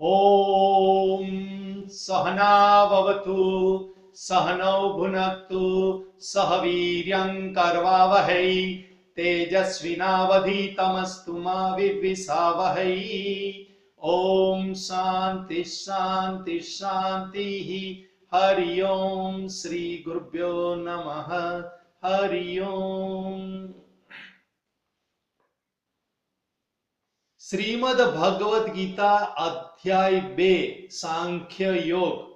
ॐ सहनाववतु सहनौ भुनक्तु सह वीर्यं कर्वावहै तेजस्विनावधीतमस्तु मा विद्विषावहै ॐ शान्ति शान्ति शान्तिः हरि ओम् श्रीगुरुभ्यो नमः हरि ओम् શ્રીમદ ભગવદ્ ગીતા અધ્યાય બે, સાંખ્ય યોગ.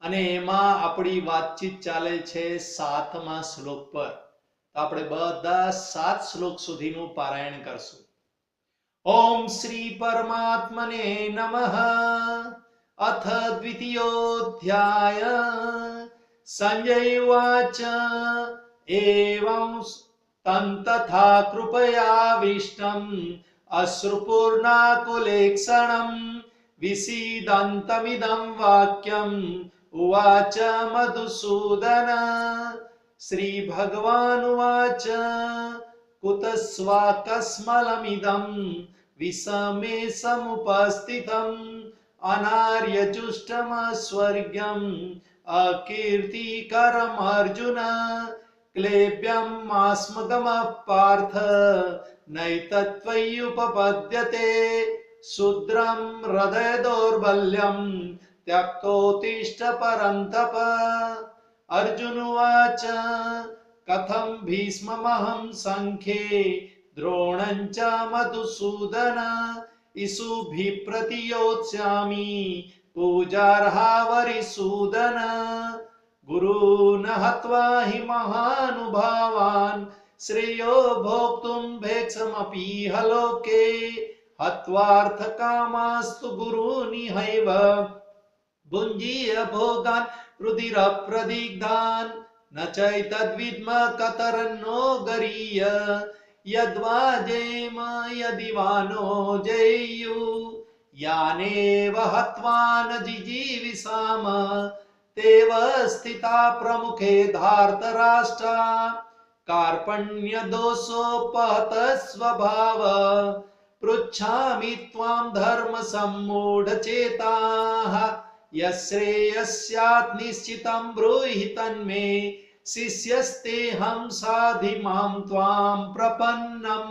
અને એમાં આપણી વાતચીત ચાલે છે સાતમા શ્લોક પર. આપણે બધા સાત શ્લોક સુધીનું પારાયણ કરશું. ઓમ શ્રી પરમાત્મને નમઃ. અથ દ્વિતીયોધ્યાય. સંજય વાચ. એવં તંતથા કૃપયાવિષ્ટમ અશ્રુપૂર્ણાકુલેક્ષણમ વિસીદन्तમિદं श्रुपूर्णाकुलेक्षणम् विसीदन्तमिदं वाक्यम् उवाच मधुसूदन। श्रीभगवानुवाच कुतस्वाकस्मलमिदं विषमे समुपस्थितम् अनार्यजुष्टमस्वर्ग्यम् अकीर्तिकरमर्जुन अकीर्तिकरम् अर्जुन। पार्थ હૃદય દૌર્બલ્યમ ત્યક્તોતિષ્ઠ પરંતપ અર્જુન ઉવાચ કથમ ભીષ્મમહં સંખ્યે દ્રોણં ચ મધુસૂદન ઈસુભિ પ્રતિયોત્સ્યામિ પૂજાર્હાવરિસૂદન ગુરુન હત્વા હિ મહાનુભાવાન श्रेयो भोक्त भेक्षमपीह लोके हत्वार्थकामास्तु गुरूनिहैव। भुञ्जीय भोगान्, रुधिरप्रदिग्धान्, न चैतद्विद्म कतरन्नो गरीय। यद्वा जेम यदि वा जेयु, यानेव हत्वा न जिजीविषाम तेव स्थिता प्रमुखे धार्तराष्ट्रा। સ્વભાવ પૃચ્છામિ ત્વામ ધર્મ સમ્મૂઢ ચેતાઃ યશ્રેયસ્યાत् નિશ્ચિतं બ્રૂહિ તન્મે શિષ્યસ્તેહં સાધિ મામ ત્વામ પ્રપન્નમ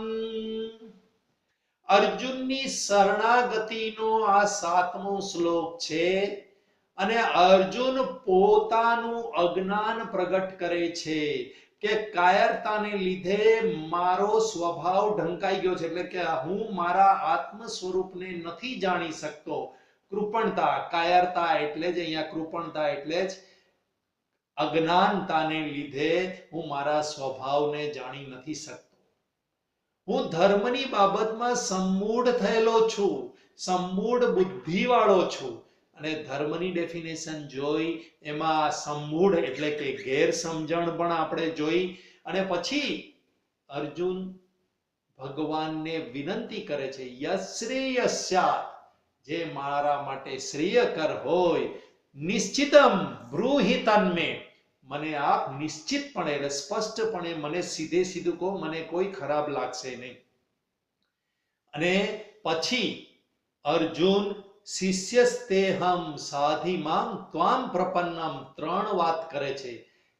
અર્જુનની શરણાગતિનો આ સાતમો શ્લોક છે અને અર્જુન પોતાનું અજ્ઞાન પ્રગટ કરે છે. કે કાયરતાને લીધે મારો સ્વભાવ ઢંકાઈ ગયો છે. એટલે કે હું મારા આત્મ સ્વરૂપને નથી જાણી શકતો. કૃપણતા, કાયરતા એટલે જ અહીંયા કૃપણતા એટલે જ અજ્ઞાનતાને લીધે હું મારા સ્વભાવને જાણી નથી શકતો. હું ધર્મની બાબતમાં સમૂઢ થયેલો છું. સંમૂઢ બુદ્ધિવાળો છું. અને ધર્મની ડેફિનેશન જોઈ, એમાં સંમૂઢ એટલે કે ગેરસમજણ પણ આપણે જોઈ. અને પછી અર્જુન ભગવાનને વિનંતી કરે છે, યશ્રેયસ્યાત, જે મારા માટે શ્રેયકર હોય, નિશ્ચિતમ બ્રૂહિ મને આપ નિશ્ચિતપણે એટલે સ્પષ્ટપણે મને સીધે સીધું કહો, મને કોઈ ખરાબ લાગશે નહીં. અને પછી અર્જુન શિષ્યસ્તેહમ સાધિમામ ત્વામ પ્રપન્નમ ત્રણ વાત કરે છે.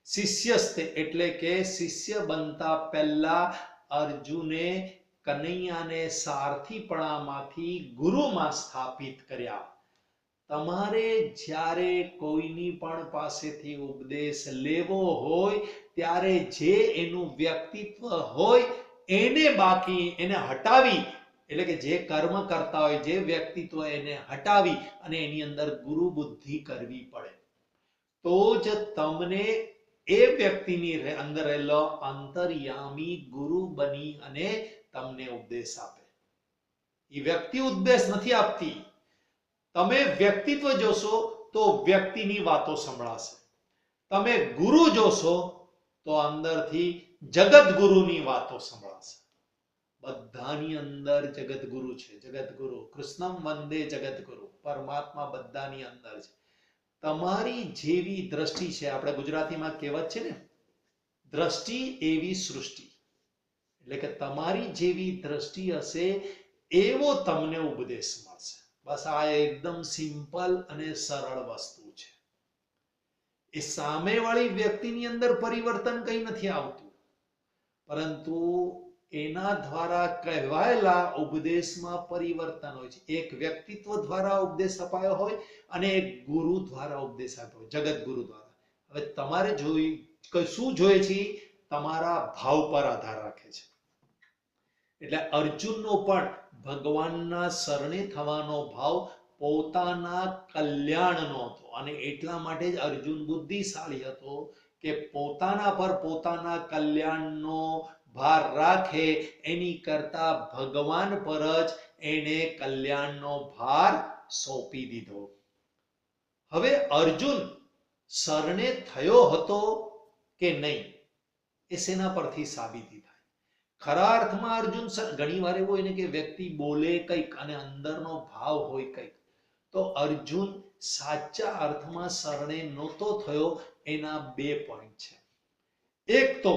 શિષ્યસ્તે એટલે કે શિષ્ય બનતા પહેલા અર્જુને કનૈયાને સારથીપણામાંથી ગુરુમાં સ્થાપિત કર્યા. તમારે જ્યારે કોઈની પણ પાસેથી ઉપદેશ લેવો હોય, ત્યારે જે એનું વ્યક્તિત્વ હોય, એને બાકી એને હટાવી એટલે કે જે કર્મ કરતા હોય, જે વ્યક્તિત્વ એને હટાવી અને એની અંદર ગુરુ બુદ્ધિ કરવી પડે. તો જ તમને એ વ્યક્તિની અંદર રહેલો અંતર્યામી ગુરુ બની અને તમને ઉપદેશ આપે. એ વ્યક્તિ ઉપદેશ નથી આપતી. તમે વ્યક્તિત્વ જોશો તો વ્યક્તિની વાતો સંભળાશે. તમે ગુરુ જોશો તો અંદરથી જગત ગુરુની વાતો સંભળાશે. બધાની અંદર જગતગુરુ છે. જગતગુરુ કૃષ્ણમ વંદે જગતગુરુ પરમાત્મા બધાની અંદર છે. તમારી જેવી દ્રષ્ટિ છે, આપણે ગુજરાતીમાં કહેવત છે ને, દ્રષ્ટિ એવી સૃષ્ટિ. એટલે કે તમારી જેવી દ્રષ્ટિ હશે, એવો તમને ઉપદેશ મળશે. બસ આ એકદમ સિમ્પલ અને સરળ વસ્તુ છે. એ સામેવાળી વ્યક્તિની અંદર પરિવર્તન કંઈ નથી આવતું. પરંતુ એના દ્વારા કહેવાયેલા ઉપદેશમાં પરિવર્તન હોય છે. એક વ્યક્તિત્વ દ્વારા ઉપદેશ અપાયો હોય અને એક ગુરુ દ્વારા ઉપદેશ આપ્યો હોય. જગત ગુરુ દ્વારા. હવે તમારે જોઈ શું જોઈએ છે? તમારા ભાવ પર આધાર રાખે છે. એટલે અર્જુનનો પણ ભગવાનના શરણે થવાનો ભાવ પોતાના કલ્યાણનો હતો. અને એટલા માટે જ અર્જુન બુદ્ધિશાળી હતો કે પોતાના પર પોતાના કલ્યાણનો ભાર રાખે, એની કરતા ભગવાન પર જ એને કલ્યાણનો ભાર સોંપી દીધો. હવે અર્જુન સરને થયો હતો કે નહીં, એ સેના પરથી સાબિતી થાય. ખરા અર્થમાં અર્જુન સર ઘણી વાર એવો હોય ને કે વ્યક્તિ બોલે કંઈક અને અંદરનો ભાવ હોય કંઈક. તો અર્જુન સાચા અર્થમાં શરણે નહોતો થયો, એના બે પોઈન્ટ છે. એક તો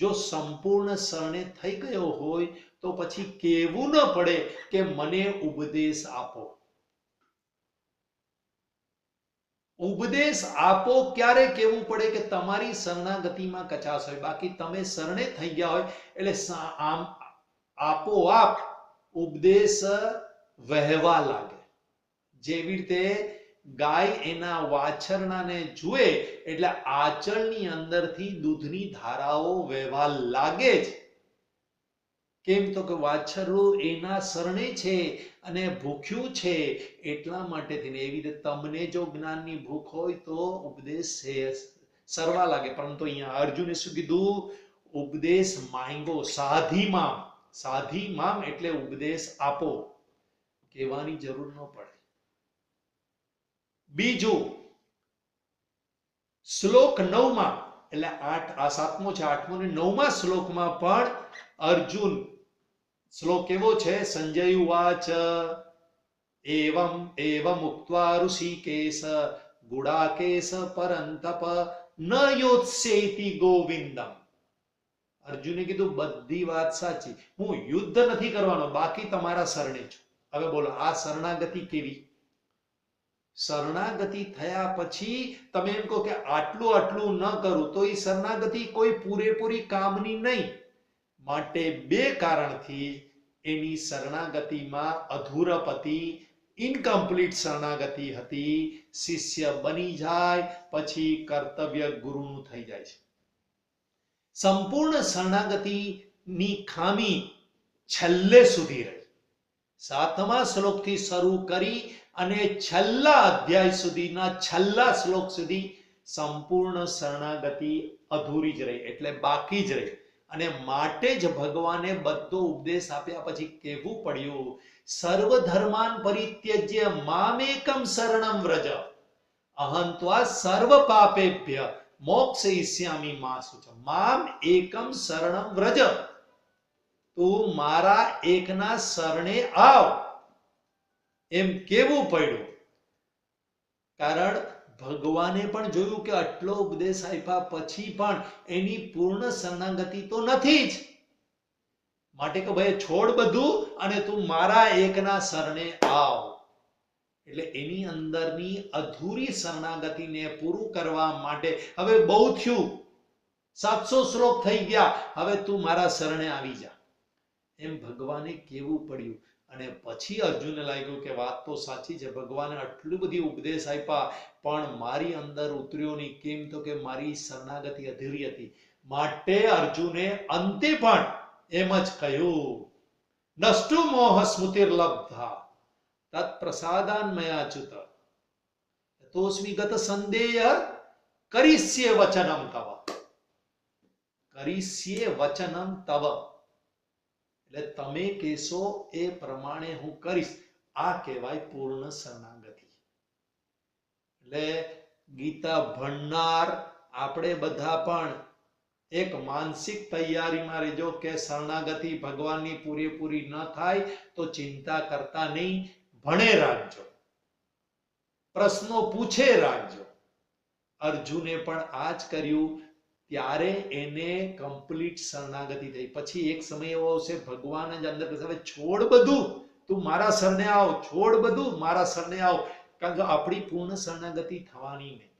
જો સંપૂર્ણ શરણે થઈ ગયો હોય, તો પછી કેવું ન પડે કે મને ઉપદેશ આપો. ઉપદેશ આપો ક્યારે કેવું પડે કે તમારી શરણાગતિમાં કચાશ હોય. બાકી તમે શરણે થઈ ગયા હોય એટલે આમ આપોઆપ ઉપદેશ વહેવા લાગે. જેવી રીતે ગાય એના વાછરણાને જુએ એટલે આચળની અંદરથી દૂધની ધારાઓ વહેવા લાગે જ કેમ તો કે વાછરું એના શરણે છે અને ભૂખ્યું છે એટલા માટે થઈને એવી રીતે તમને જો જ્ઞાનની ભૂખ હોય તો ઉપદેશ સરવા લાગે. પરંતુ અહીંયા અર્જુને શું કીધું? ઉપદેશ માંગો સાધી મામ એટલે ઉપદેશ આપો. કહેવાની જરૂર ન પડે. બીજું, શ્લોક નવમાં, એટલે આઠ, આ સાતમો છે, આઠમો ને નવમા શ્લોકમાં પણ અર્જુન, શ્લોક કેવો છે? સંજય ઉવાચ, એવમ એવમ ઉક્ત્વા ઋષિકેશ, ગુડાકેશ પરંતપ, ન યોત્સેતિ ગોવિંદમ. અર્જુને કીધું, બધી વાત સાચી. હું યુદ્ધ નથી કરવાનો, બાકી તમારા શરણે છું. હવે બોલો, આ શરણાગતિ કેવી? શરણાગતિ થયા પછી તમે એમ કહો કે આટલું આટલું ન કરું, તો એ શરણાગતિ કોઈ પૂરેપૂરી કામની નહીં. માટે બે કારણથી એની શરણાગતિમાં અધૂરપતિ ઇનકમ્પ્લીટ શરણાગતિ હતી, શિષ્ય બની જાય, પછી કર્તવ્ય ગુરુનું થઈ જાય છે. સંપૂર્ણ શરણાગતિની ખામી છેલ્લે સુધી રહી. સાતમા શ્લોકથી શરૂ કરી અને છેલ્લા અધ્યાય સુધીના છેલ્લા શ્લોક સુધી સંપૂર્ણ શરણાગતિ અધૂરી જ રહી, એટલે બાકી જ રહી. અને માટે જ ભગવાને બધો ઉપદેશ આપ્યા, પછી કહેવું પડ્યું સર્વ ધર્માન પરિત્યજ્ય મામેકમ શરણમ વ્રજ. અહંત્વા સર્વ પાપેભ્ય મોક્ષયિષ્યામિ મા સુચ મામ એકમ શરણમ વ્રજ. તું મારા એકના શરણે આવ. એમ કેવું પડ્યું? કારણ ભગવાને પણ જોયું કે આટલો ઉપદેશ આપ્યા પછી પણ એની પૂર્ણ શરણાગતિ તો નથી જ. માટે કે ભાઈ છોડ બધું અને તું મારા એકના શરણે આવ. એટલે એની અંદરની અધૂરી શરણાગતિને પૂરું કરવા માટે હવે બહુ થયું. સાતસો શ્લોક થઈ ગયા. હવે તું મારા શરણે આવી જા. એમ ભગવાને કેવું પડ્યું? અને પછી અર્જુનને લાગ્યું કે વાત તો સાચી છે, ભગવાને આટલું બધી ઉપદેશ આપ્યા, પણ મારી અંદર ઉતર્યો નહીં કેમ તો કે મારી શરણાગતિ અધૂરી હતી. માટે અર્જુને અંતે પણ એમ જ કહ્યું, નષ્ટુ મોહ સ્મૃતિર્લબ્ધા તત્ પ્રસાદાન મયાચ્યુત તોસ્મી ગત સંદેહ કરીશ્ય વચનમ તવ. કરીશ્ય વચનમ તવ. એટલે તમે કહેશો એ પ્રમાણે હું કરીશ. આ કહેવાય પૂર્ણ શરણાગતિ. એટલે ગીતા ભણનાર આપણે બધા પણ એક માનસિક તૈયારીમાં રહેજો કે શરણાગતિ ભગવાનની પૂરેપૂરી ન થાય તો ચિંતા કરતા નહીં. ભણે રાખજો. પ્રશ્નો પૂછે રાખજો. અર્જુને પણ આ જ કર્યું. ત્યારે એને કમ્પ્લીટ શરણાગતિ થઈ. પછી એક સમય એવો આવશે ભગવાન જ અંદર કહેશે, છોડ બધું તું મારા શરણે આવ છોડ બધું મારા શરણે આવ. કારણ કે આપણી પૂર્ણ શરણાગતિ થવાની નહીં.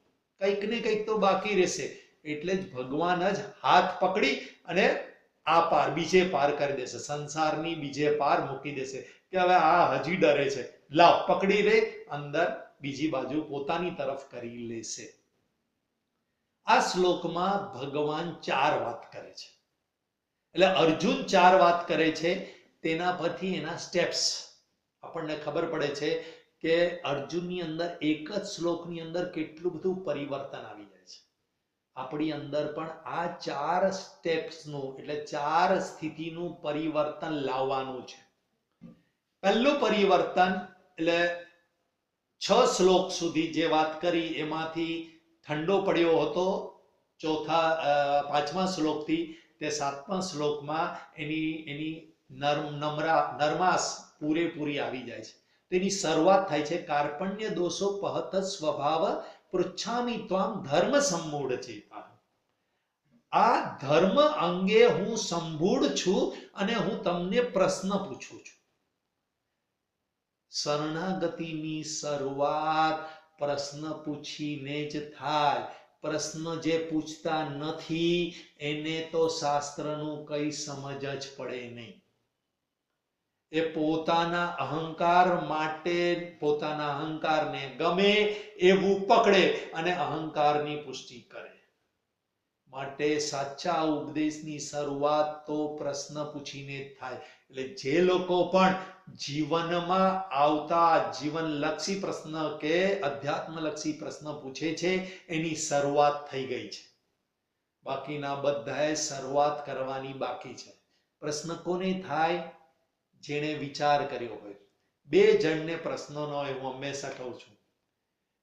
કંઈક ને કંઈક તો બાકી રહેશે. એટલે જ ભગવાન જ હાથ પકડી અને આ પાર બીજે પાર કરી દેશે. સંસારની બીજે પાર મૂકી દેશે. કે હવે આ હજી ડરે છે. લાવ પકડી રે અંદર બીજી બાજુ પોતાની તરફ કરી લેશે. આ શ્લોકમાં ભગવાન ચાર વાત કરે છે. એટલે અર્જુન ચાર વાત કરે છે, તેના પરથી એના સ્ટેપ્સ આપણને ખબર પડે છે કે અર્જુનની અંદર એક જ શ્લોકની અંદર કેટલું બધું પરિવર્તન આવી જાય છે. આપણી અંદર પણ આ ચાર સ્ટેપ્સનું એટલે ચાર સ્થિતિનું પરિવર્તન લાવવાનું છે. પહેલું પરિવર્તન, એટલે છ શ્લોક સુધી જે વાત કરી, એમાંથી ઠંડો પડ્યો હતો ચોથા પાંચમા શ્લોકથી તે સાતમા શ્લોકમાં એની એની નર્મ પૂરેપૂરી આવી જાય છે. તેની શરૂઆત થાય છે, કાર્પણ્ય દોષો પહત સ્વભાવ પૃચ્છામી ત્વામ ધર્મ સંમૂળ ચેતા. આ ધર્મ અંગે હું સંભૂળ છું અને હું તમને પ્રશ્ન પૂછું છું. શરણાગતિની શરૂઆત પ્રશ્ન પૂછીને જ થાય. પ્રશ્ન જે પૂછતા નથી, એને તો શાસ્ત્રનું કઈ સમજ જ પડે નહીં. એ પોતાના અહંકાર માટે, પોતાના અહંકારને ગમે એવું પકડે અને અહંકારની પુષ્ટિ કરે. માટે સાચા ઉપદેશની શરૂઆત તો પ્રશ્ન પૂછીને જ થાય. એટલે જે લોકો પણ જીવનમાં આવતા જીવનલક્ષી પ્રશ્ન કે અધ્યાત્મલક્ષી પ્રશ્ન પૂછે છે, એની શરૂઆત થઈ ગઈ છે. બાકીના બધાએ શરૂઆત કરવાની બાકી છે. પ્રશ્ન કોને થાય? જેણે વિચાર કર્યો હોય. બે જણને પ્રશ્નોનો હું હંમેશા કહું છું.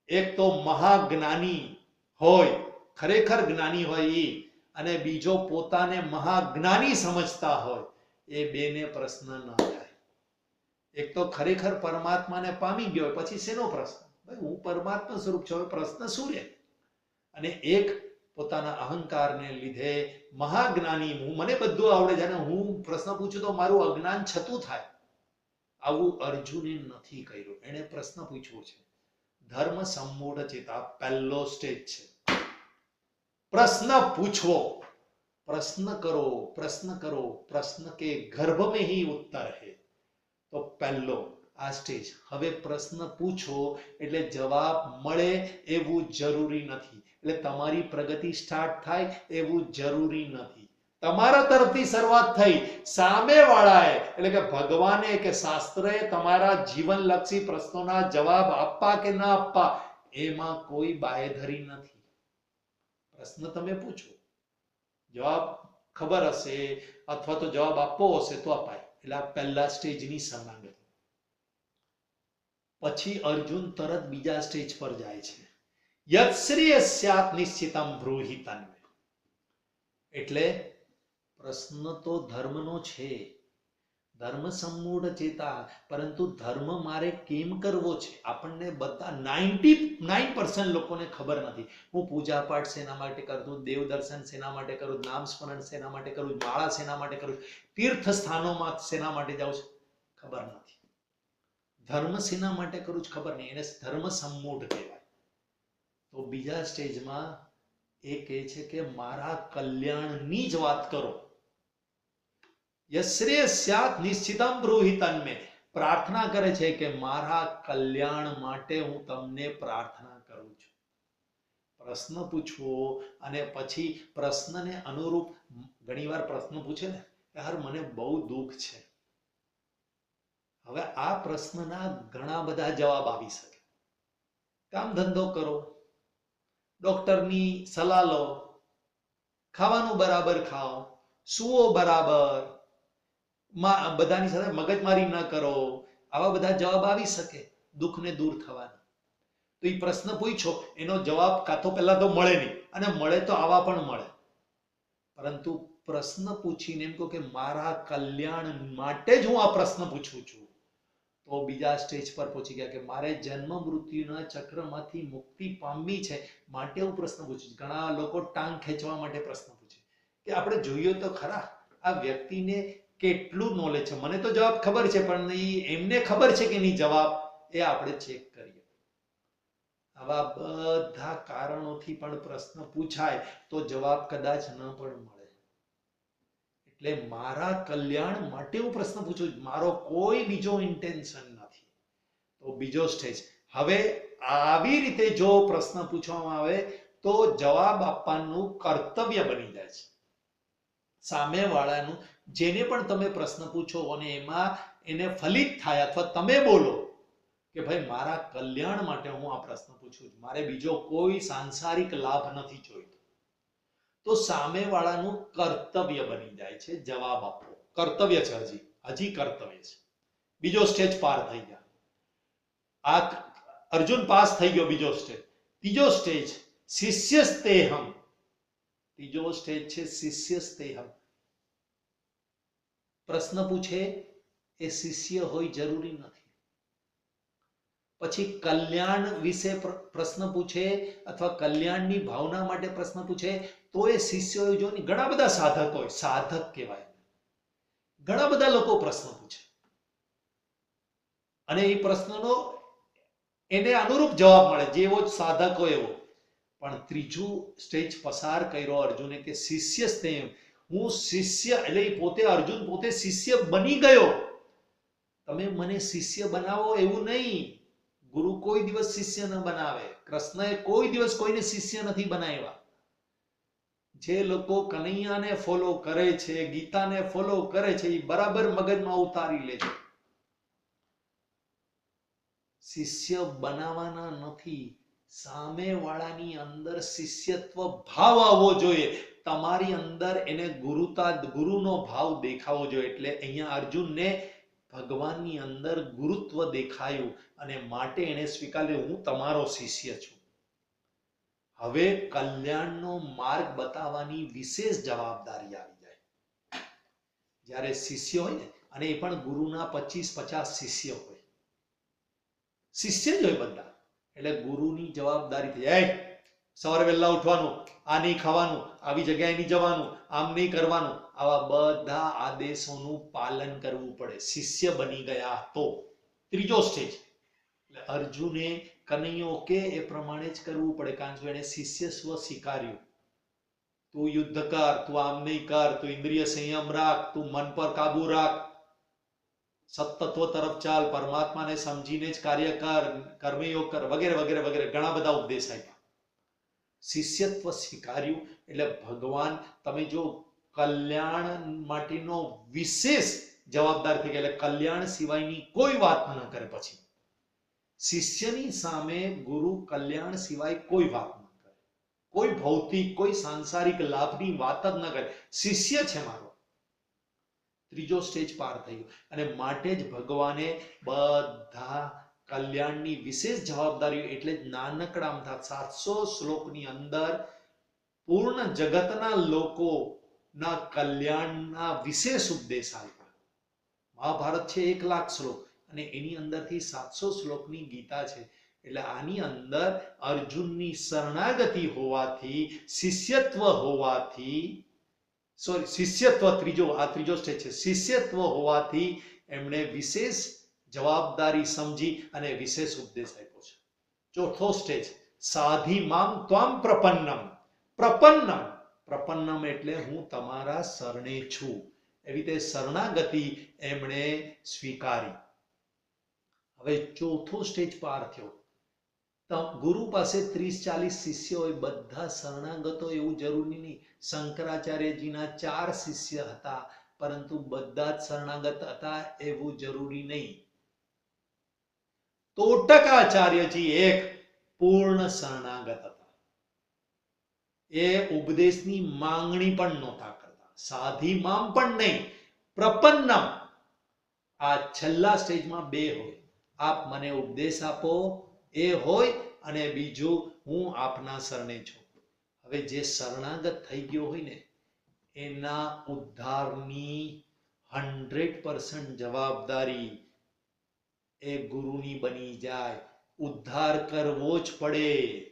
એક તો મહાજ્ઞાની હોય, ખરેખર જ્ઞાની હોય એ અને બીજો પોતાને મહાજ્ઞાની સમજતા હોય, એ બેને પ્રશ્ન ન થાય. એક તો ખરેખર પરમાત્માને પામી ગયો, પછી શેનો પ્રશ્ન? ભાઈ, હું પરમાત્મા સ્વરૂપ છું પ્રશ્ન શું અને એક પોતાના અહંકારને લીધે મહાજ્ઞાની હું, મને બધું આવડે છે હું પ્રશ્ન પૂછું તો મારું અજ્ઞાન છતું થાય. આવું અર્જુને નથી કર્યું. એને પ્રશ્ન પૂછવો છે. ધર્મ સંમૂળ ચેતા પહેલો સ્ટેજ છે. પ્રશ્ન પૂછવો. પ્રશ્ન કરો પ્રશ્ન કરો. પ્રશ્ન કે ગર્ભ મે હી ઉત્તર હે. તો પહેલો આ સ્ટેજ. હવે પ્રશ્ન પૂછો, એટલે જવાબ મળે એવું જરૂરી નથી. એટલે તમારી પ્રગતિ સ્ટાર્ટ થાય એવું જરૂરી નથી. તમારા તરફથી શરૂઆત થઈ. સામે વાળાએ એટલે કે ભગવાને કે શાસ્ત્રએ તમારા જીવનલક્ષી પ્રશ્નોના જવાબ આપવા કે ના આપવા, એમાં કોઈ બાહેધરી નથી. પ્રશ્ન તમે પૂછો. જવાબ ખબર હશે, અથવા તો જવાબ આપવો હશે તો અપાય. એટલે આ પહેલા સ્ટેજની શરણાગતિ પછી અર્જુન તરત બીજા સ્ટેજ પર જાય છે. એટલે પ્રશ્ન તો ધર્મનો છે. ધર્મ સંમૂઢ ચેતા, પરંતુ ધર્મ મારે કેમ કરવો છે? આપણને બધા નાઇન્ટી નાઇન પર્સન્ટ લોકોને ખબર નથી. હું પૂજા પાઠ શેના માટે કરું છું દેવ દર્શન શેના માટે કરું નામ સ્મરણ શેના માટે કરું માળા શેના માટે કરું તીર્થ સ્થાનોમાં સેના માટે જાઉં છું? ખબર નથી. ધર્મ સેના માટે કરું છું ખબર નહીં. એને ધર્મ સમૂઢ કહેવાય. તો બીજા સ્ટેજમાં એ કહે છે કે મારા કલ્યાણની જ વાત કરો. યશ્રેય સ્યાત નિશ્ચિતમ બ્રોહિતન મેં પ્રાર્થના કરે છે કે મારા કલ્યાણ માટે હું તમને પ્રાર્થના કરું છું. પ્રશ્ન પૂછવો અને પછી પ્રશ્નને અનુરૂપ, ઘણીવાર પ્રશ્ન પૂછે ને યાર, મને બહુ દુઃખ છે. હવે આ પ્રશ્નના ઘણા બધા જવાબ આવી શકે. કામ ધંધો કરો, ડોક્ટરની સલાહ લો, ખાવાનું બરાબર ખાઓ સુઓ બરાબર બધાની સાથે મગજમારી ન કરો, આવા બધા જવાબ આવી શકે દુઃખને દૂર થવાનો. તો એ પ્રશ્ન પૂછો, એનો જવાબ કાં તો પહેલા તો મળે નહીં, અને મળે તો આવા પણ મળે. પરંતુ પ્રશ્ન પૂછીને એમ કહો કે મારા કલ્યાણ માટે જ હું આ પ્રશ્ન પૂછું છું. તો બીજા સ્ટેજ પર પહોંચી ગયા કે મારે જન્મ મૃત્યુના ચક્રમાંથી મુક્તિ પામવી છે માટે હું પ્રશ્ન પૂછું ઘણા લોકો ટાંગ ખેંચવા માટે પ્રશ્ન પૂછે કે આપણે જોઈએ તો ખરા, આ વ્યક્તિને કેટલું નોલેજ છે? મને તો જવાબ ખબર છે, પણ એમને ખબર છે કે નહીં? જવાબ એ આપણે ચેક કરીએ. આવા બધા કારણોથી પણ પ્રશ્ન પૂછાય તો જવાબ કદાચ ન પણ મળે. એટલે મારા કલ્યાણ માટે હું પ્રશ્ન પૂછું. મારો કોઈ બીજો ઇન્ટેન્શન નથી. તો બીજો સ્ટેજ હવે આવી રીતે જો પ્રશ્ન પૂછવામાં આવે તો જવાબ આપવાનું કર્તવ્ય બની જાય છે. સામેવાળાનું જેને પણ તમે પ્રશ્ન પૂછો અને એમાં એને ફલિત થાય અથવા તમે બોલો કે ભાઈ મારા કલ્યાણ માટે હું આ પ્રશ્ન પૂછું છું. મારે બીજો કોઈ સાંસારિક લાભ નથી જોઈતો. તો સામેવાળાનું કર્તવ્ય બની જાય છે, જવાબ આપવો. કર્તવ્ય છે હજી. હજી કર્તવ્ય છે. બીજો સ્ટેજ પાર થઈ ગયા. આ અર્જુન પાસ થઈ ગયો બીજો સ્ટેજ. ત્રીજો સ્ટેજ, શિષ્યસ્તેહમ. ત્રીજો સ્ટેજ છે શિષ્ય સ્તેહમ પ્રશ્ન પૂછે, એ શિષ્ય હોય જરૂરી નથી. પછી કલ્યાણ વિશે પ્રશ્ન પૂછે અથવા કલ્યાણની ભાવના માટે પ્રશ્ન પૂછે, તો એ શિષ્ય હોય જો ઘણા બધા સાધક હોય, સાધક કહેવાય. ઘણા બધા લોકો પ્રશ્ન પૂછે. અને એ પ્રશ્નનો એને અનુરૂપ જવાબ મળે, જેવો જ સાધક હોય એવો. પણ ત્રીજું સ્ટેજ પસાર કર્યો અર્જુને કે શિષ્ય સ્નેહ હું શિષ્ય એટલે પોતે અર્જુન પોતે શિષ્ય બની ગયો. તમે મને શિષ્ય બનાવો એવું નહીં. ગુરુ કોઈ દિવસ શિષ્ય ન બનાવે. કૃષ્ણએ કોઈ દિવસ કોઈને શિષ્ય નથી બનાવ્યા. જે લોકો કનૈયાને ફોલો કરે છે, ગીતાને ફોલો કરે છે એ બરાબર મગજમાં ઉતારી લે છે. શિષ્ય બનાવવાના નથી. સામેવાળાની અંદર શિષ્યત્વ ભાવ આવવો જોઈએ. તમારી અંદર એને ગુરુતા, ગુરુનો ભાવ દેખાવો જોઈએ. એટલે અહીંયા અર્જુનને ભગવાનની અંદર ગુરુત્વ દેખાયું અને માટે એને સ્વીકાર્યું, હું તમારો શિષ્ય છું. હવે કલ્યાણનો માર્ગ બતાવવાની વિશેષ જવાબદારી આવી જાય. જ્યારે શિષ્ય હોય અને એ પણ ગુરુના પચીસ પચાસ શિષ્ય હોય. શિષ્ય જ હોય બધા. એટલે ગુરુની જવાબદારી થઈ જાય. સવારે વહેલા ઉઠવાનું, આ નહીં ખાવાનું, આવી જગ્યાએ નહીં જવાનું, આમ નહીં કરવાનું આવા બધા આદેશોનું પાલન કરવું પડે. શિષ્ય બની ગયા તો. ત્રીજો સ્ટેજ. એટલે અર્જુને કનૈયો કે એ પ્રમાણે જ કરવું પડે, કારણ કે એને શિષ્ય સ્વ સ્વીકાર્યું. તું યુદ્ધ કર, તું આમ નહીં કર, તું ઇન્દ્રિય સંયમ રાખ, તું મન પર કાબુ રાખ. સતત્વ તરફ ચાલ, પરમાત્માને સમજીને જ કાર્ય કર કર્મયોગ કર, વગેરે વગેરે વગેરે, ઘણા બધા ઉપદેશ આપ્યા. શિષ્યત્વ સ્વીકાર્યું, એટલે ભગવાન, તમે જો કલ્યાણ માટેનો વિશેષ જવાબદાર થઈ ગયા કલ્યાણ સિવાયની કોઈ વાત ન કરે પછી. શિષ્યની સામે ગુરુ કલ્યાણ સિવાય કોઈ વાત ન કરે. કોઈ ભૌતિક, કોઈ સાંસારિક લાભની વાત જ ન કરે. શિષ્ય છે મારો. ત્રીજો સ્ટેજ પાર થયો અને માટે જ ભગવાને બધા કલ્યાણની વિશેષ જવાબદારીઓ એટલે જ નાનકડા સાતસો શ્લોકની અંદર પૂર્ણ જગતના લોકોના કલ્યાણના વિશેષ ઉપદેશ આપ્યા મહાભારત છે એક લાખ શ્લોક અને એની અંદરથી સાતસો શ્લોકની ગીતા છે. એટલે આની અંદર અર્જુનની શરણાગતિ હોવાથી, શિષ્યત્વ હોવાથી સોરી શિષ્યત્વ ત્રીજો, આ ત્રીજો સ્ટેજ છે. શિષ્યત્વ હોવાથી એમણે વિશેષ જવાબદારી સમજી અને વિશેષ ઉપદેશ આપ્યો છે. ચોથો સ્ટેજ, સાધી મામ ત્વામ પ્રપન્નમ. પ્રપન્નમ. પ્રપન્નમ એટલે હું તમારા શરણે છું. એવી રીતે શરણાગતિ એમણે સ્વીકારી. હવે ચોથો સ્ટેજ પાર થયો. ગુરુ પાસે ત્રીસ ચાલીસ શિષ્ય હોય, બધા શરણાગતો એવું જરૂરી નહીં. શંકરાચાર્યજીના ચાર શિષ્ય હતા, પરંતુ બધા જ શરણાગત હતા એવું જરૂરી નહીં. તોટકાચાર્યજી એક પૂર્ણ શરણાગત હતા. એ ઉપદેશની માંગણી પણ નહોતા કરતા. સાધી માં પણ નહીં. પ્રપન્નમ. આ છેલ્લા સ્ટેજમાં બે હોય. આપ મને ઉપદેશ આપો, એ હોય અને બીજું હું આપના શરણે છું. હવે જે શરણાગત થઈ ગયો હોય ને, એના ઉદ્ધારની હંડ્રેડ પર્સન્ટ જવાબદારી એ ગુરુની બની જાય. ઉદ્ધાર કરવો જ પડે.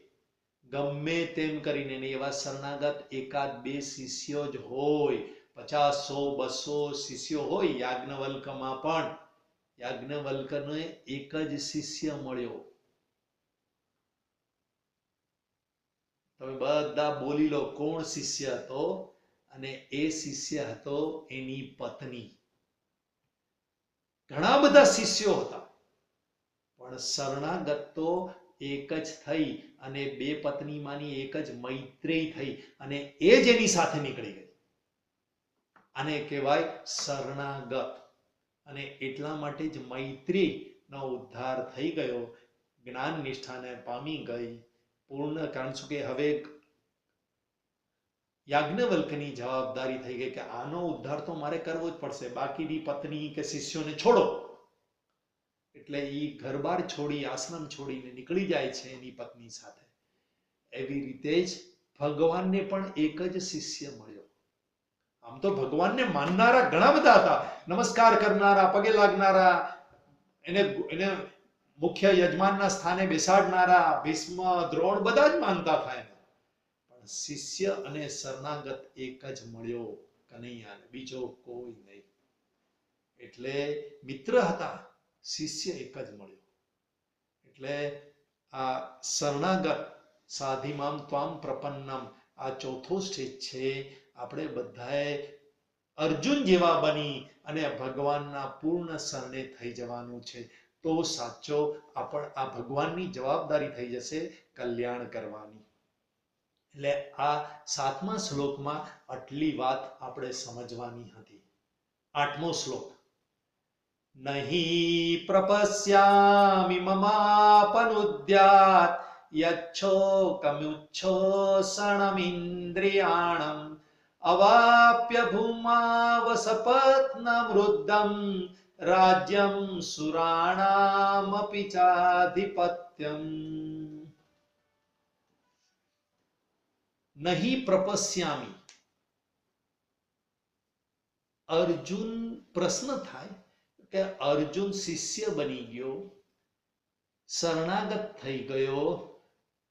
ગમે તેમ કરીને એવા શરણાગત એકાદ બે શિષ્યો જ હોય, પચાસ, બસો શિષ્યો હોય યાજ્ઞવલ્કમાં પણ. યાજ્ઞવલ્કને એક જ શિષ્ય મળ્યો. તમે બધા બોલી લો કોણ શિષ્ય હતો અને એ શિષ્ય હતો એની પત્ની. ઘણા બધા શિષ્યો હતા, પણ શરણાગત તો એક જ થઈ. અને બે પત્નીમાંની એક જ મૈત્રી થઈ અને એ જ એની સાથે નીકળી ગઈ. આને કહેવાય શરણાગત. અને એટલા માટે જ મૈત્રી નો ઉદ્ધાર થઈ ગયો. જ્ઞાન નિષ્ઠાને પામી ગઈ. પૂર્ણ કારણ શું કે હવે યાજ્ઞવલ્કની જવાબદારી થઈ ગઈ કે આનો ઉદ્ધાર તો મારે કરવો જ પડશે. બાકીની પત્ની કે શિષ્યોને છોડો. એટલે એ ઘરબાર છોડી, આશ્રમ છોડીને નીકળી જાય છે એની પત્ની સાથે. એવી રીતે જ ભગવાનને પણ એક જ શિષ્ય મળ્યો. આમ તો ભગવાનને માનનારા ઘણા બધા હતા. નમસ્કાર કરનારા, પગે લાગનારા, એને એને મુખ્ય યજમાનના સ્થાને બેસાડનારા, ભીષ્મ, દ્રોણ બધા જ માનતા થાય પણ શિષ્ય અને શરણાગત એક જ મળ્યો કનૈયાને. બીજો કોઈ નહીં. એટલે મિત્ર હતા. શિષ્ય એક જ મળ્યો. એટલે આ શરણાગત સાધિમામ ત્વામ પ્રપન્નમ, આ ચોથો સ્ટેજ છે, આપણે બધાએ અર્જુન જેવા બની અને ભગવાનના પૂર્ણ શરણે થઈ જવાનું છે. તો સાચો આપણ, આ ભગવાનની જવાબદારી થઈ જશે કલ્યાણ કરવાની. એટલે આ સાતમા શ્લોકમાં આટલી વાત આપણે સમજવાની હતી. આઠમો શ્લોક. નહીં પ્રપશ્યામિ મમાપનુદ્યાત યચ્છોકમ્યુચ્છોષણમિન્દ્રિયાણમ અવાપ્ય ભૂમાવસપત્નમૃદ્ધમ રાજ્યમ सुराणामपि ચાધિપત્યમ નહીં પ્રપશ્યામી અર્જુન પ્રશ્ન થાય કે અર્જુન શિષ્ય બની ગયો, શરણાગત થઈ ગયો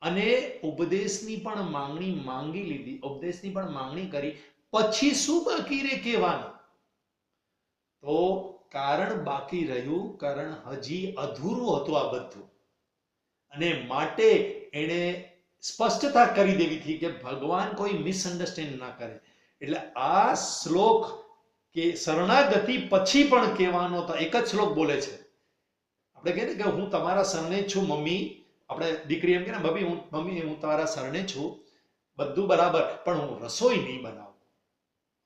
અને ઉપદેશની પણ માંગણી માંગી લીધી, ઉપદેશની પણ માંગણી કરી. પછી શું બાકી રે કહેવાનું? તો કારણ બાકી રહ્યું, કારણ હજી અધૂરું હતું આ બધું. અને માટે એણે સ્પષ્ટતા કરી દેવી હતી કે ભગવાન કોઈ મિસઅન્ડરસ્ટેન્ડ ના કરે. એટલે આ શ્લોક કે શરણાગતિ પછી પણ કહેવાનો એક જ શ્લોક બોલે છે. આપણે કહીએ ને કે હું તમારા શરણે છું, મમ્મી. આપણે દીકરી એમ કે મમ્મી, હું મમ્મી, હું તમારા શરણે છું. બધું બરાબર, પણ હું રસોઈ નહીં બનાવું.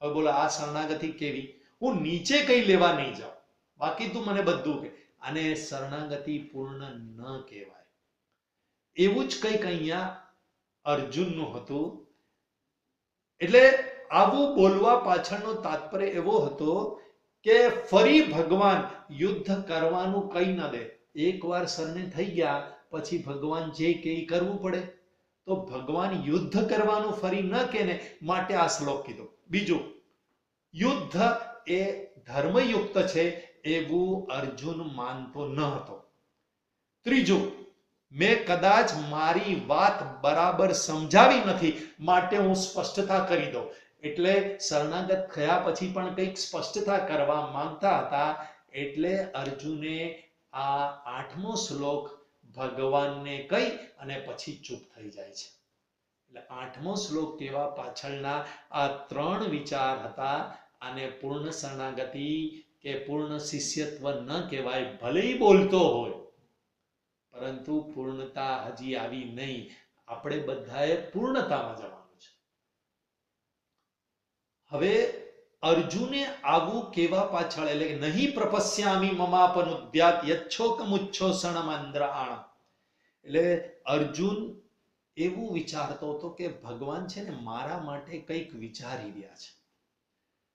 હવે બોલો, આ શરણાગતિ કેવી? હું નીચે કઈ લેવા નહીં જાઉં. બાકી તું મને બધું કે આને શરણાગતિ પૂર્ણ ન કહેવાય. એવું જ કંઈક અહીંયા અર્જુનનું હતું. એટલે આવું બોલવા પાછળનો તાત્પર્ય એવો હતો કે ફરી ભગવાન યુદ્ધ કરવાનું કઈ ન દે. એકવાર સરને થઈ ગયા, પછી ભગવાન જે કે કરવું પડે. તો ભગવાન યુદ્ધ કરવાનું ફરી ન કે ને માટે આ શ્લોક કીધો. બીજું, યુદ્ધ એ ધર્મયુક્ત છે એવું અર્જુન માનતો ન હતો. ત્રીજું, મેં કદાચ મારી વાત બરાબર સમજાવી નથી, માટે હું સ્પષ્ટતા કરી દઉં. એટલે શરણાગત થયા પછી પણ કંઈક સ્પષ્ટતા કરવા માંગતા હતા, એટલે અર્જુને આ આઠમો શ્લોક ભગવાનને કહી અને પછી ચૂપ થઈ જાય છે. એટલે આઠમો શ્લોક કેવા પાછળના આ ત્રણ વિચાર હતા અને પૂર્ણ શરણાગતિ કે પૂર્ણ શિષ્યત્વ ન કહેવાય ભલે બોલતો હોય, પરંતુ પૂર્ણતા હજી આવી નહીં. આપણે બધાએ પૂર્ણતામાં જવાનું છે. હવે અર્જુને આવું કેવા પાછળ, એટલે કે નહીં પ્રપસ્યામી મમાપનુદ્યાત યચ્છોકમુચ્છો સણમંદ્રાણ એટલે અર્જુન એવું વિચારતો હતો કે ભગવાન છે ને મારા માટે કંઈક વિચારી રહ્યા છે.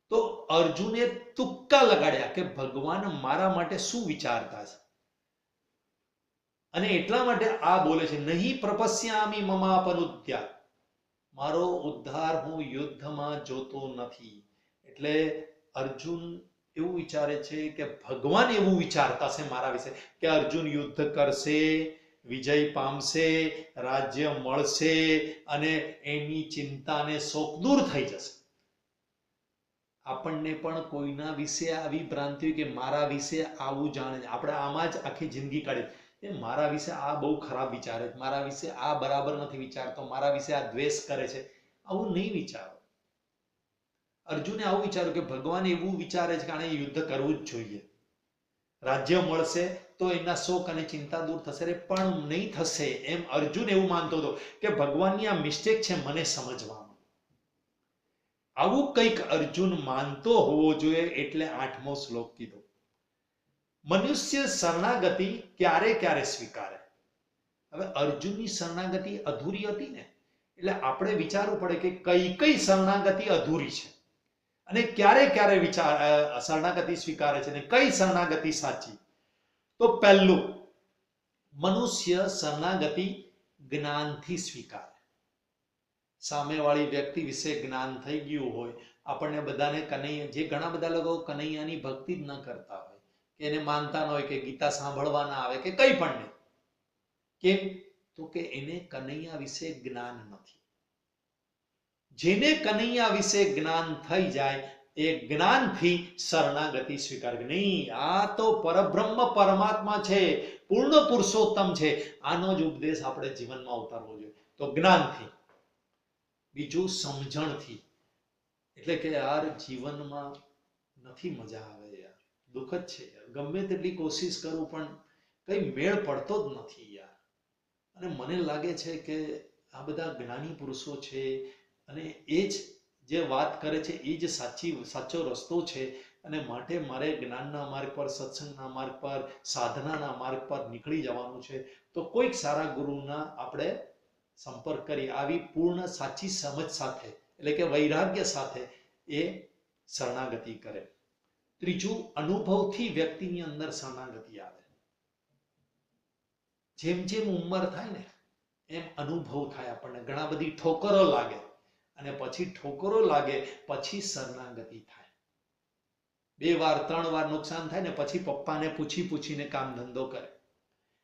તો અર્જુને તુક્કા લગાડ્યા કે ભગવાન મારા માટે શું વિચારતા છે? અને એટલા માટે આ બોલે છે, નહીં પ્રપસ્યામી મમાપનુદ્યાત. મારો ઉદ્ધાર હું યુદ્ધમાં જોતો નથી. એટલે અર્જુન એવું વિચારે છે કે ભગવાન એવું વિચારતા છે મારા વિશે, કે અર્જુન યુદ્ધ કરશે, વિજય પામશે, રાજ્ય મળશે અને એની ચિંતાને શોક દૂર થઈ જશે. આપણને પણ કોઈના વિશે આવી ભ્રાંતિ કે મારા વિશે આવું જાણે આપણે આમાં જ આખી જિંદગી કાઢી. એ મારા વિશે આ બહુ ખરાબ વિચારે મારા વિશે આ બરાબર નથી વિચારતો, મારા વિશે આ દ્વેષ કરે છે, આવું નહીં વિચારો. અર્જુને આવું વિચાર્યું કે ભગવાન એવું વિચારે છે કે આને યુદ્ધ કરવું જ જોઈએ. રાજ્ય મળશે તો એના શોક અને ચિંતા દૂર થશે રે, પણ નહીં થશે એમ અર્જુન એવું માનતો હતો કે ભગવાનની આ મિસ્ટેક છે મને સમજવામાં. આવું કંઈક અર્જુન માનતો હોવો જોઈએ એટલે આઠમો શ્લોક કીધો. મનુષ્ય શરણાગતિ ક્યારે ક્યારે સ્વીકારે? હવે અર્જુનની શરણાગતિ અધૂરી હતી ને, એટલે આપણે વિચારવું પડે કે કઈ કઈ શરણાગતિ અધૂરી છે અને ક્યારે ક્યારે વિચાર શરણાગતિ સ્વીકારે છે ને કઈ શરણાગતિ સાચી? તો પહેલું, મનુષ્ય શરણાગતિ જ્ઞાનથી સ્વીકારે. સામેવાળી વ્યક્તિ વિશે જ્ઞાન થઈ ગયું હોય, આપણને બધાને કનૈયા, જે ઘણા બધા લોકો કનૈયાની ભક્તિ જ ન કરતા હોય કે એને માનતા ન હોય, કે ગીતા સાંભળવાના આવે, કે કંઈ પણ નહીં. કેમ? તો કે એને કનૈયા વિશે જ્ઞાન નથી. જેને કનૈયા વિશે જ્ઞાન થઈ જાય, એ જ્ઞાનથી શરણાગતિ સ્વીકાર નહીં, આ તો પરબ્રહ્મ પરમાત્મા છે, પૂર્ણ પુરુષોત્તમ છે. આનો જ ઉપદેશ આપણે જીવનમાં ઉતારવો જોઈએ. તો જ્ઞાનથી. બીજું સમજણથી. એટલે કે યાર, જીવનમાં નથી મજા આવે યાર. દુઃખ જ છે ગમે તેટલી કોશિશ કરું પણ કઈ મેળ પડતો જ નથી યાર. અને મને લાગે છે કે આ બધા જ્ઞાની પુરુષો છે અને એ જ જે વાત કરે છે, એ જ સાચી, સાચો રસ્તો છે. અને માટે મારે જ્ઞાનના માર્ગ પર, સત્સંગના માર્ગ પર, સાધનાના માર્ગ પર નીકળી જવાનું છે. તો કોઈક સારા ગુરુના આપણે સંપર્ક કરી, આવી પૂર્ણ સાચી સમજ સાથે, એટલે કે વૈરાગ્ય સાથે એ શરણાગતિ કરે. ત્રીજું, અનુભવથી વ્યક્તિની અંદર શરણાગતિ આવે. જેમ જેમ ઉંમર થાય ને, એમ અનુભવ થાય આપણને. ઘણા બધી ઠોકરો લાગે અને પછી ઠોકરો લાગે, પછી શરણાગતિ થાય. બે વાર, ત્રણ વાર નુકસાન થાય ને, પછી પપ્પાને પૂછી પૂછીને કામ ધંધો કરે.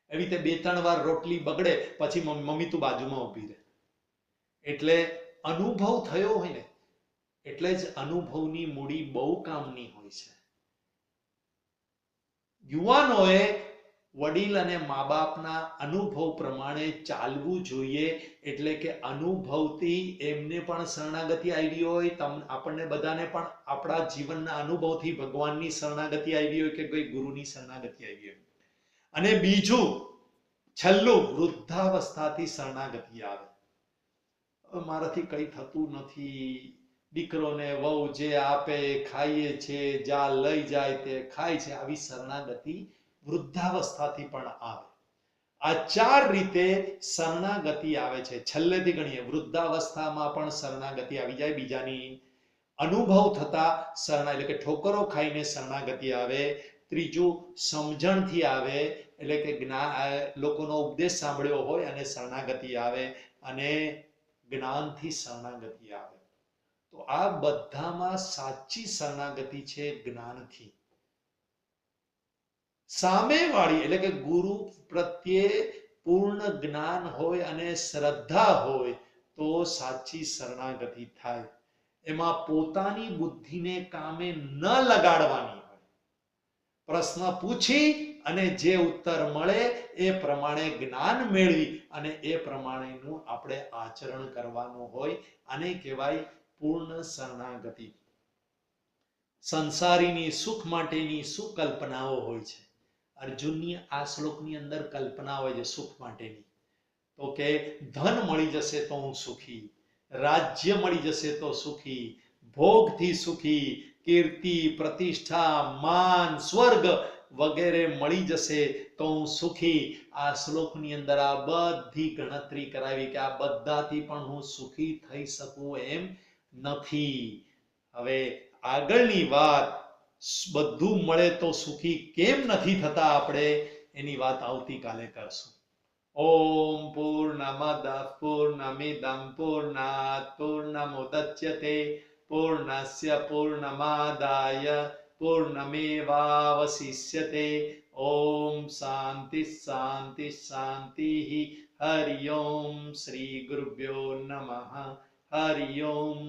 એવી રીતે બે, ત્રણ વાર રોટલી બગડે, પછી મમ્મી તું બાજુમાં ઊભી રહે. એટલે અનુભવ થયો હોય ને, એટલે જ અનુભવની મૂડી બહુ કામની હોય છે. યુવાનોએ વડીલ અને મા બાપના અનુભવ પ્રમાણે ચાલવું જોઈએ, એટલે કે અનુભવથી એમને પણ શરણાગતિ આવી હોય, તમ, આપણને બધાને પણ આપણા જીવનના અનુભવથી ભગવાનની શરણાગતિ આવી હોય કે કોઈ ગુરુની શરણાગતિ આવી હોય. અને બીજું, છેલ્લું, વૃદ્ધાવસ્થાથી શરણાગતિ આવે. મારાથી કઈ થતું નથી. દીકરોને વહુ જે આપે ખાઈએ છે, જા લઈ જાય તે ખાય છે, આવી શરણાગતિ વૃદ્ધાવસ્થાથી પણ આવે. આ ચાર રીતે શરણાગતિ આવે છે. છેલ્લેથી ગણીએ, વૃદ્ધાવસ્થામાં પણ શરણાગતિ આવી જાય. બીજાની અનુભવ થતા શરણા, એટલે કે ઠોકરો ખાઈને શરણાગતિ આવે. ત્રીજું, સમજણથી આવે, એટલે કે જ્ઞાન લોકોનો ઉપદેશ સાંભળ્યો હોય અને શરણાગતિ આવે અને જ્ઞાનથી શરણાગતિ આવે. આ બધામાં સાચી શરણાગતિ છે જ્ઞાનથી. સામેવાળી, એટલે કે ગુરુ પ્રત્યે પૂર્ણ જ્ઞાન હોય અને શ્રદ્ધા હોય, તો સાચી શરણાગતિ થાય. એમાં પોતાની બુદ્ધિને કામે ન લગાડવાની હોય. પ્રશ્ન પૂછી અને જે ઉત્તર મળે, એ પ્રમાણે જ્ઞાન મેળવી અને એ પ્રમાણેનું આપણે આચરણ કરવાનું હોય. આને કહેવાય પૂર્ણ શરણાગતિ. સંસારીની સુખ માટેની શું કલ્પનાઓ હોય છે. અર્જુનની આ શ્લોકની અંદર કલ્પના હોય છે સુખ માટેની. તો કે ધન મળી જશે તો હું સુખી, રાજ્ય મળી જશે તો સુખી, ભોગથી સુખી, કીર્તિ, પ્રતિષ્ઠા, માન, સ્વર્ગ વગેરે મળી જશે તો હું સુખી. આ શ્લોકની અંદર આ બધી ગણતરી કરાવી કે આ બધાથી પણ હું સુખી થઈ શકું એમ નથી. હવે આગળની વાત બધું મળે તો સુખી કેમ નથી થતા આપણે? એની વાત આવતીકાલે કરશું. ઓમ પૂર્ણમદ પૂર્ણમિદમ પૂર્ણાત પૂર્ણમુદચ્યતે પૂર્ણસ્ય પૂર્ણમાદાય પૂર્ણમેવાવશિષ્યતે ઓમ શાંતિ શાંતિ શાંતિ હરિ ઓમ શ્રી ગુરુભ્યો નમઃ. હરિ ઓમ